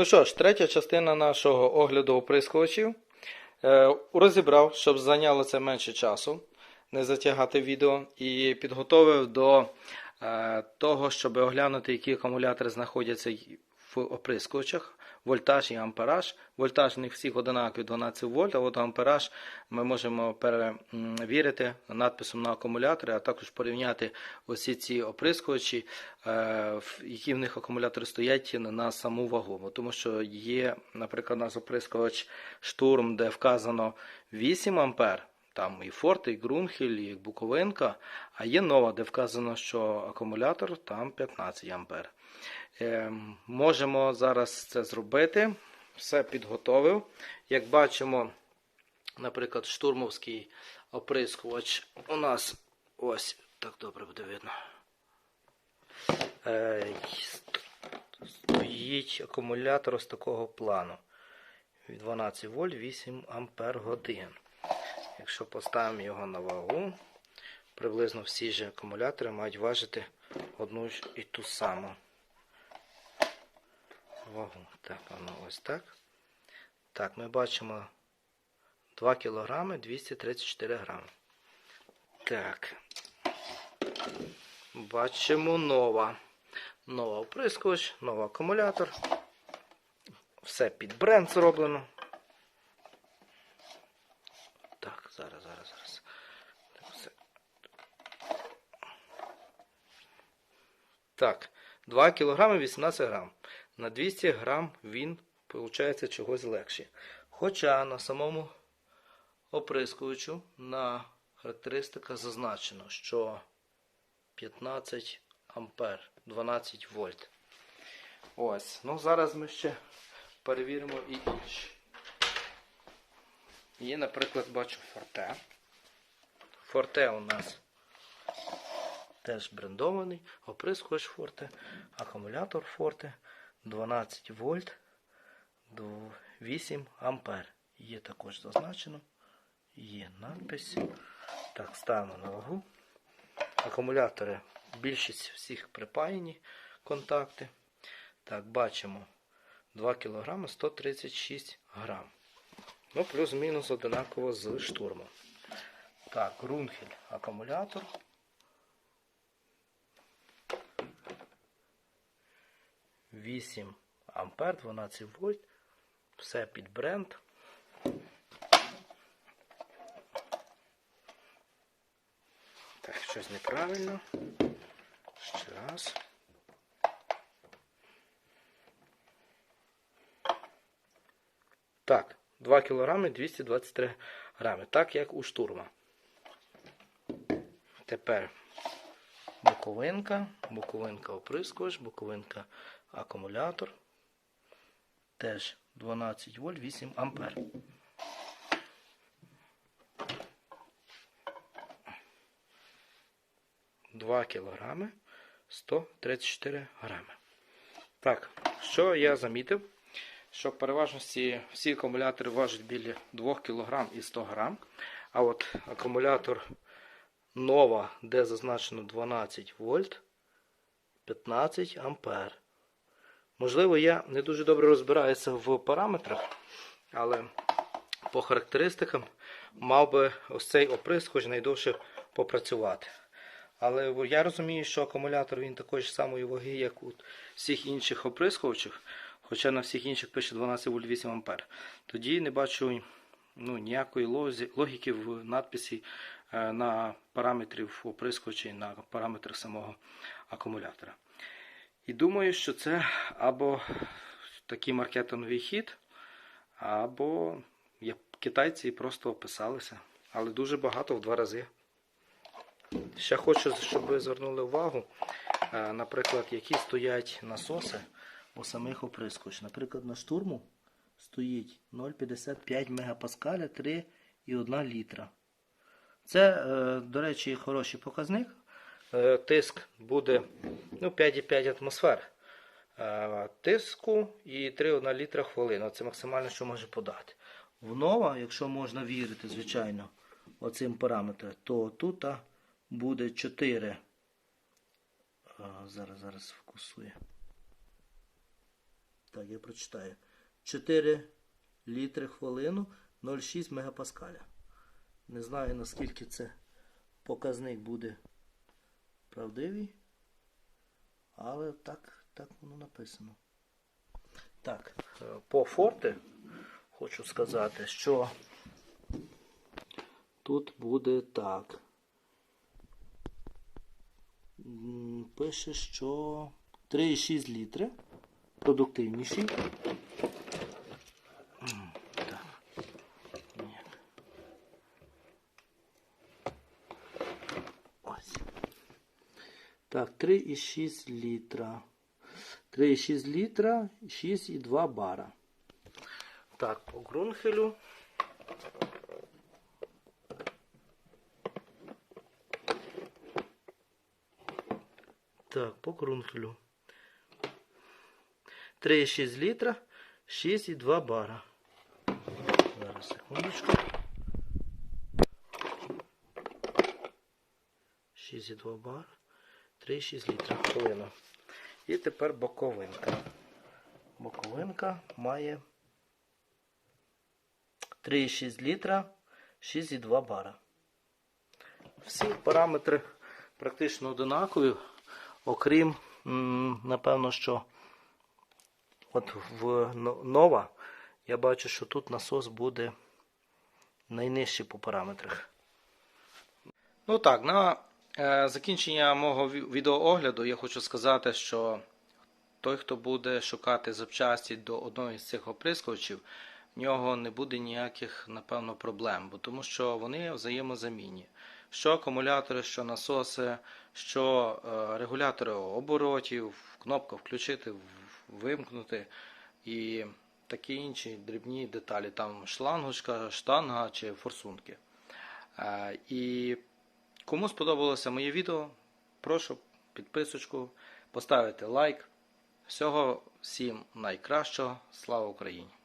Ну що ж, третя частина нашого огляду оприскувачів. Е, розібрав, щоб зайняло це менше часу, не затягати відео, і підготовив до е, того, щоб оглянути, які акумулятори знаходяться в оприскувачах, вольтаж і ампераж. Вольтаж у них всіх одинаковий 12 вольт, а от ампераж ми можемо перевірити надписом на акумуляторі, а також порівняти усі ці оприскувачі, е, які в них акумулятори стоять на саму вагу. Тому що є, наприклад, у нас оприскувач штурм, де вказано 8 ампер. Там і Форт, і Грунхель, і Буковинка, а є нова, де вказано, що акумулятор там 15 ампер. Е, можемо зараз це зробити. Все підготовив. Як бачимо, наприклад, штурмовський оприскувач у нас ось так добре буде видно. Стоїть акумулятор з такого плану. Від 12 вольт 8 ампер годин. Якщо поставимо його на вагу, приблизно всі ж акумулятори мають важити одну ж і ту саму вагу. Так, воно ось так. Так, ми бачимо 2 кг 234 грами. Так. Бачимо нова. Нова оприскувач, новий акумулятор. Все під бренд зроблено. Так, зараз, зараз, зараз. Так, все. Так, 2 кг 18 грам. На 200 грам він, виходить, чогось легший. Хоча на самому оприскувачу на характеристиках зазначено, що 15 ампер, 12 вольт. Ось. Ну, зараз ми ще перевіримо і інші. Є, наприклад, бачу Форте. Форте у нас теж брендований, оприскувач Форте, акумулятор Форте, 12 вольт, 8 ампер. Є також зазначено. Є надпись. Так, ставимо на вагу. Акумулятори, більшість всіх припаяні контакти. Так, бачимо 2 кг 136 грам. Ну, плюс-мінус одинаково з штурмом. Так, Грунхель акумулятор. Вісім ампер, 12 вольт. Все під бренд. Так, щось неправильно. Ще раз. Так, 2 кг 223 грами, так як у штурма. Тепер боковинка, боковинка оприскувач, боковинка акумулятор. Теж 12 вольт 8 ампер. Два кілограми 134 грами. Так, що я замітив? Що переважно всі, всі акумулятори важать біля 2 кг і 100 г. А от акумулятор нова, де зазначено 12 вольт, 15 ампер. Можливо, я не дуже добре розбираюся в параметрах, але по характеристикам мав би ось цей оприскувач найдовше попрацювати. Але я розумію, що акумулятор він такої ж самої ваги, як у всіх інших оприскувачів, хоча на всіх інших пише 12 вольт 8 ампер. Тоді не бачу ну, ніякої логіки в надписі е, на параметрів оприскувача і на параметрах самого акумулятора. І думаю, що це або такий маркетинговий хід, або китайці просто описалися, але дуже багато в два рази. Ще хочу, щоб ви звернули увагу, е, наприклад, які стоять насоси у самих оприскувачів. Наприклад, на штурму стоїть 0,55 мегапаскаля 3,1 літра. Це, е, до речі, хороший показник. Е, Тиск буде ну, 5,5 атмосфер е, тиску і 3,1 літра хвилину. Це максимально, що може подати. В нова, якщо можна вірити, звичайно, оцим параметрам, то тут буде 4. Зараз, зараз фокусує. Так. Я прочитаю. 4 літри хвилину 0,6 мегапаскаля. Не знаю наскільки це показник буде правдивий. Але так, так воно написано. Так, е, по форте хочу сказати, що тут буде так. Пише, що 3,6 літри. Продуктивніший. Так. Ні. Ось. Так, 3,6 літра. 3,6 літра, 6,2 бара. Так, по Грунхелю. Так, по Грунхелю. 3,6 літра, 6,2 бара. Зараз, секундочку. 6,2 бара. 3,6 літра хвилина. І тепер боковинка. Боковинка має 3,6 літра, 6,2 бара. Всі параметри практично одинакові, окрім, напевно, що от в нова я бачу, що тут насос буде найнижчий по параметрах. Ну так, на е, закінчення мого ві- відеоогляду я хочу сказати, що той, хто буде шукати запчасті до одного з цих оприскувачів, в нього не буде ніяких, напевно, проблем, бо тому що вони взаємозамінні. Що акумулятори, що насоси, що е, регулятори оборотів, кнопка включити, в- вимкнути і такі інші дрібні деталі, там шлангочка, штанга чи форсунки. Е, І кому сподобалося моє відео, прошу підписочку, поставити лайк. Всього всім найкращого. Слава Україні!